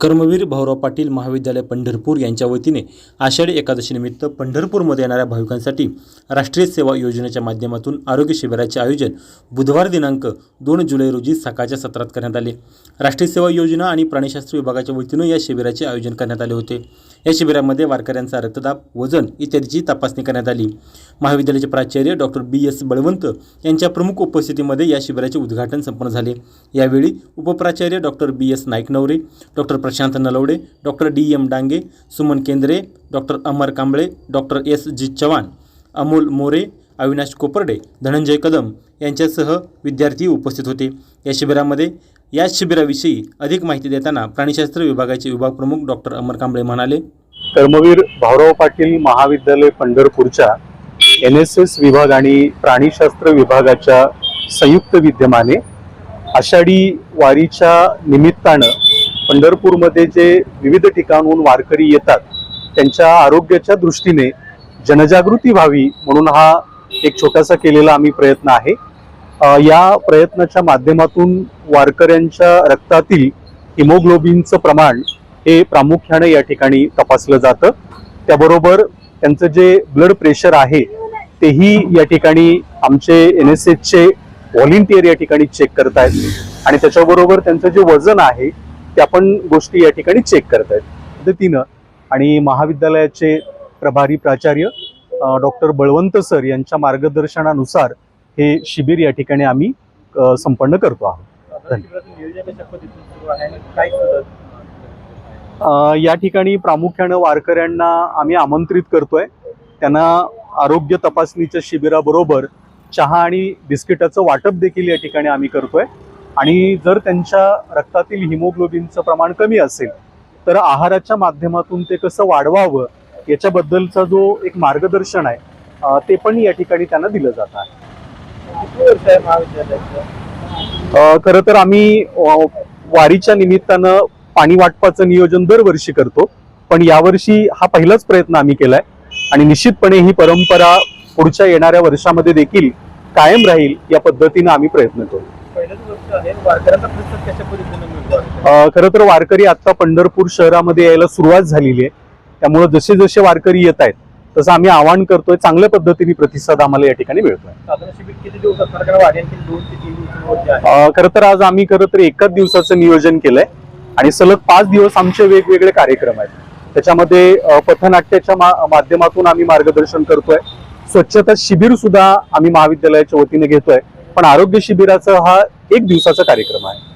कर्मवीर भाऊराव पाटील महाविद्यालय पंढरपूर यांच्या वतीने आषाढी एकादशीनिमित्त पंढरपूरमध्ये येणाऱ्या भाविकांसाठी राष्ट्रीय सेवा योजनेच्या माध्यमातून आरोग्य शिबिराचे आयोजन बुधवार दिनांक दोन जुलै रोजी सकाळच्या सत्रात करण्यात आले. राष्ट्रीय सेवा योजना आणि प्राणीशास्त्र विभागाच्या वतीनं या शिबिराचे आयोजन करण्यात आले होते. या शिबिरामध्ये वारकऱ्यांचा रक्तदाब वजन इत्यादीची तपासणी करण्यात आली. महाविद्यालयाचे प्राचार्य डॉक्टर बी एस बळवंत यांच्या प्रमुख उपस्थितीमध्ये या शिबिराचे उद्घाटन संपन्न झाले. यावेळी उपप्राचार्य doctor B S Naiknaware doctor Prashant Nalawade doctor D M Dange Suman Kendre doctor Amar Kamble doctor S G Chavan Amol More Avinash Koparde Dhananjay Kadam यांच्यासह विद्यार्थी उपस्थित होते. या शिबिरामध्ये या शिबिराविषयी अधिक माहिती देताना प्राणीशास्त्र विभागाचे विभाग प्रमुख डॉक्टर अमर कांबळे म्हणाले कर्मवीर भाऊराव पाटील महाविद्यालय पंढरपूरच्या एन एस एस विभाग आणि प्राणीशास्त्र विभागाच्या संयुक्त विद्यमाने आषाढी वारीच्या निमित्तानं पंढरपूरमध्ये जे विविध ठिकाणहून वारकरी येतात त्यांच्या आरोग्याच्या दृष्टीने जनजागृती व्हावी म्हणून हा एक छोटासा केलेला आम्ही प्रयत्न आहे. या प्रयत्नाच्या माध्यमातून वारकऱ्यांच्या रक्तातील हिमोग्लोबिनचं प्रमाण हे प्रामुख्याने या ठिकाणी तपासलं जातं. त्याबरोबर त्यांचं जे ब्लड प्रेशर आहे तेही या ठिकाणी आमचे एन एस एचचे व्हॉलिंटियर या ठिकाणी चेक करतायत. आणि त्याच्याबरोबर त्यांचं जे वजन आहे त्या पण गोष्टी या ठिकाणी चेक करतायत पद्धतीनं. आणि महाविद्यालयाचे प्रभारी प्राचार्य डॉक्टर बळवंत सर यांच्या मार्गदर्शनानुसार हे शिबिर या ठिकाणी आम्ही संपन्न करतो आहोत. या ठिकाणी प्रामुख्यानं वारकऱ्यांना आम्ही आमंत्रित करतोय. त्यांना आरोग्य तपासणीच्या शिबिराबरोबर चहा आणि बिस्किटाचं वाटप देखील या ठिकाणी आम्ही करतोय. आणि जर त्यांच्या रक्तातील हिमोग्लोबिनचं प्रमाण कमी असेल तर आहाराच्या माध्यमातून ते कसं वाढवावं याच्याबद्दलचा जो एक मार्गदर्शन आहे ते पण या ठिकाणी त्यांना दिलं जात आहे. खरं तर आम्ही वारीच्या निमित्तानं पाणी वाटपाचं नियोजन दरवर्षी करतो पण यावर्षी हा पहिलाच प्रयत्न आम्ही केलाय. आणि निश्चितपणे ही परंपरा पुढच्या येणाऱ्या वर्षामध्ये देखील कायम राहील या पद्धतीनं आम्ही प्रयत्न करू. खरं तर वारकरी आता पंढरपूर शहरामध्ये यायला सुरुवात झालेली आहे. त्यामुळे जसे जसे वारकरी येत आहेत तसं आम्ही आवाहन करतोय चांगल्या पद्धतीने प्रतिसाद आम्हाला या ठिकाणी मिळतोय. खरं तर आज आम्ही खरं तर एकाच दिवसाचं नियोजन केलंय आणि सलग पाच दिवस आमचे वेगवेगळे कार्यक्रम आहेत. त्याच्यामध्ये पथनाट्याच्या माध्यमातून आम्ही मार्गदर्शन करतोय. स्वच्छता शिबिर सुद्धा आम्ही महाविद्यालयाच्या वतीने घेतोय. पण आरोग्य शिबिराचा हा एक दिवसाचा कार्यक्रम आहे.